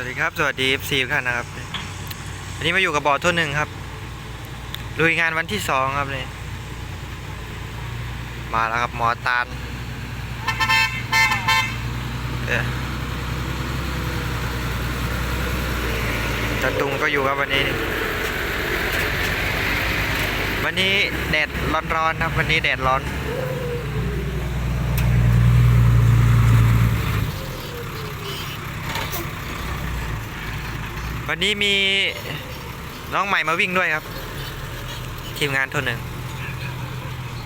วัสดีครับ สวัสดีซีทุกท่านนะครับวันนี้มาอยู่กับ บอร์ดทุ่นหนึ่งครับลุยงานวันที่สองครับนี่มาแล้วครับหมอตาลเอ้ยจัตุงก็อยู่ครับวันนี้ วันนี้แดดร้อนๆครับ วันนี้แดดร้อน วันนี้มีน้องใหม่มาวิ่งด้วยครับ ทีมงานทนหนึ่ง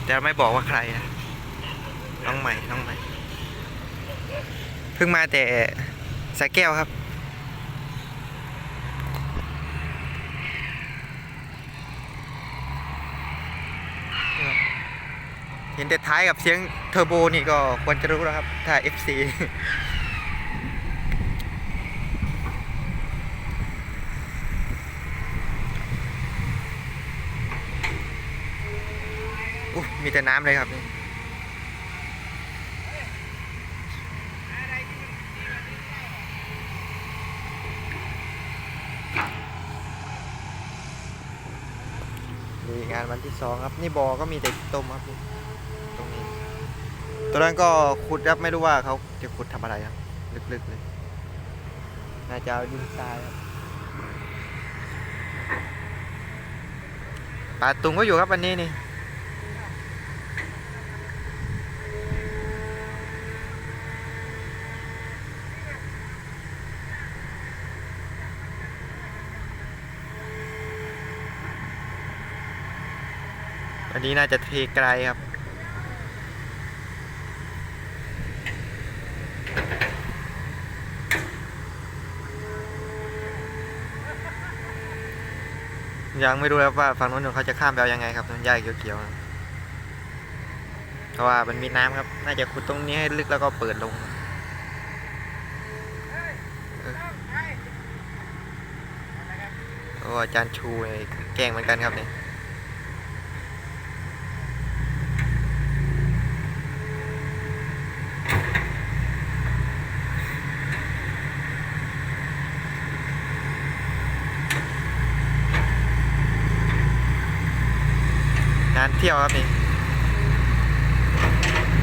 แต่ไม่บอกว่าใครนะน้องใหม่น้องใหม่ เพิ่งมาแต่สระแก้วครับ เห็นแต่ท้ายกับเสียงเทอร์โบนี่ก็ควรจะรู้แล้วครับ ถ้า FC อุ๊ยมีแต่น้ำเลยครับนี่มีงานวันที่สองครับ นี่บอก็มีแต่ต้มครับตรงนี้ตอนนั้นก็ขุดครับไม่รู้ว่าเขาจะขุดทำอะไรครับลึกๆเลยน่าจะเอาดินทรายครับป่าตุงก็อยู่ครับวันนี้นี่ อันนี้น่าจะเทไกลครับ ยังไม่รู้ครับว่าฝั่งนู้นเขาจะข้ามไปเอายังไงครับต้นหญ้าเขียวๆเพราะว่ามันมีน้ำครับ น่าจะขุดตรงนี้ให้ลึกแล้วก็เปิดลงโอ้อาจารย์ชูเนี่ยแกงเหมือนกันครับเนี่ย งาน เที่ยวครับนี่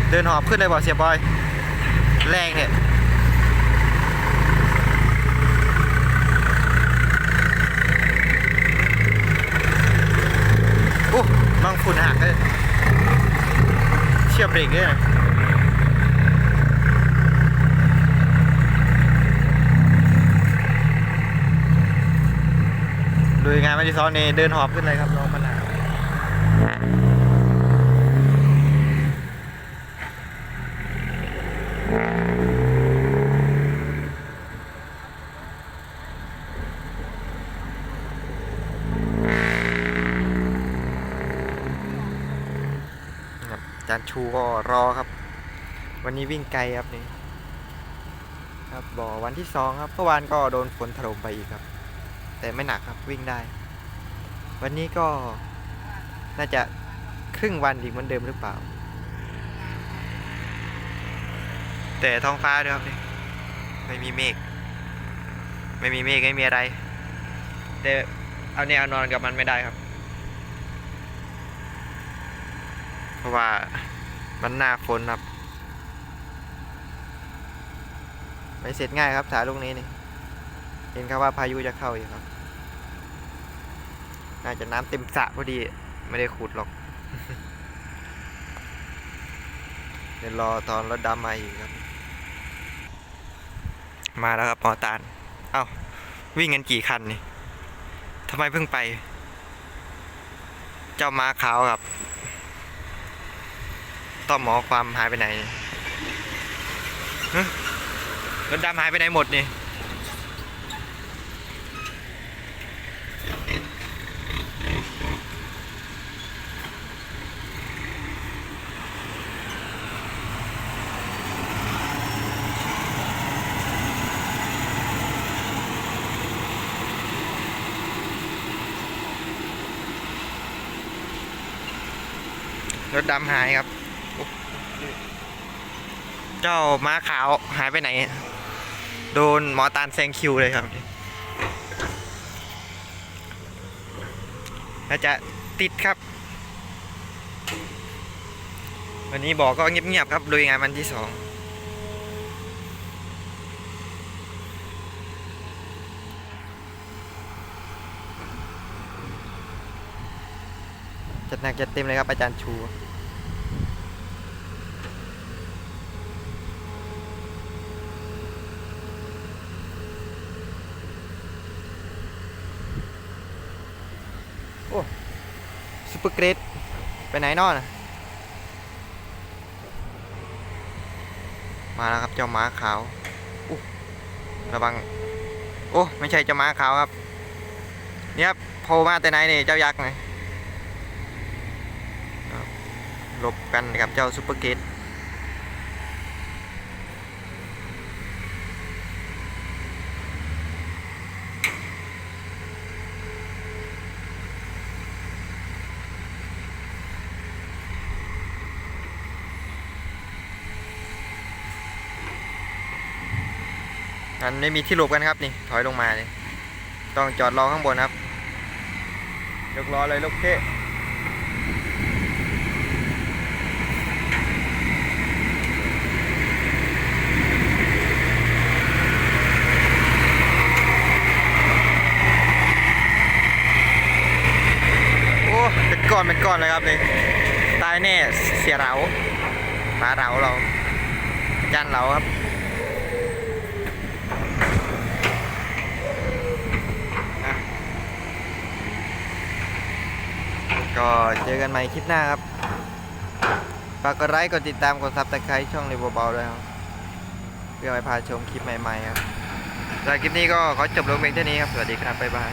เดินหอบขึ้นเลยบ่เสียบอย แรงเนี่ยโอ้บางฝุ่นหักเลยเชื่อเบรกด้วยนะดูงานวันที่สองนี่เดินหอบขึ้นเลยครับน้องมะนาว จารย์ชูก็รอครับ วันนี้วิ่งไกลครับนี่ครับบ่อวันที่สองครับเมื่อวานก็โดนฝนถล่มไปอีกครับ แต่ไม่หนักครับวิ่งได้ วันนี้ก็น่าจะครึ่งวันอีกเหมือนเดิมหรือเปล่า แต่ท้องฟ้าด้วยครับนี่ไม่มีเมฆไม่มีเมฆไม่มีอะไร แต่เอาเนี่ยเอานอนกับมันไม่ได้ครับ เพราะว่ามันหน้าฝนครับไม่เสร็จง่ายครับสายลูกนี้นี่ เห็นครับว่าพายุจะเข้าอยู่ครับ น่าจะน้ำเต็มสระพอดี ไม่ได้ขุดหรอก เดี๋ยวรอตอนรถดำมาอีกครับ มาแล้วครับหมอตาลเอ้า วิ่งกันกี่คันนี่ทำไมเพิ่งไป เจ้าม้าขาวครับ ต้อมหมอความหายไปไหนรถดำหายไปไหนหมดนี่รถดำหายครับ เจ้าม้าขาวหายไปไหน โดนหมอตานแซงคิวเลยครับน่าจะติดครับ วันนี้บอกก็เงียบๆครับลุยงานวันที่สองจัดหนักจัดเต็มเลยครับอาจารย์ชู โอ้ซุปเปอร์เกรดไปไหนนอนะมาแล้วครับเจ้าม้าขาวอู้ระวัง โอ้ไม่ใช่เจ้าม้าขาวครับเนี่ยครับโผล่มาแต่ไหนนี่เจ้ายักษ์ไงหลบกันกับเจ้าซูเปอร์เกต มันไม่มีที่หลบกันครับนี่ถอยลงมาเลยต้องจอดรอข้างบนครับยกล้อเลยลูกเทโอ้เป็นก้อนเป็นก้อนเลยครับนี่ตายแน่เสียเราปลาเราเราจานเราครับ ก็เจอกันใหม่คลิปหน้าครับ ฝากกดไลค์กดติดตามกดซับสไครต์ช่องรีบเบาด้วยครับ เพื่อไปพาชมคลิปใหม่ๆครับสำหรับคลิปนี้ก็ขอจบลงเพียงเท่านี้ครับ สวัสดีครับ บ๊ายบาย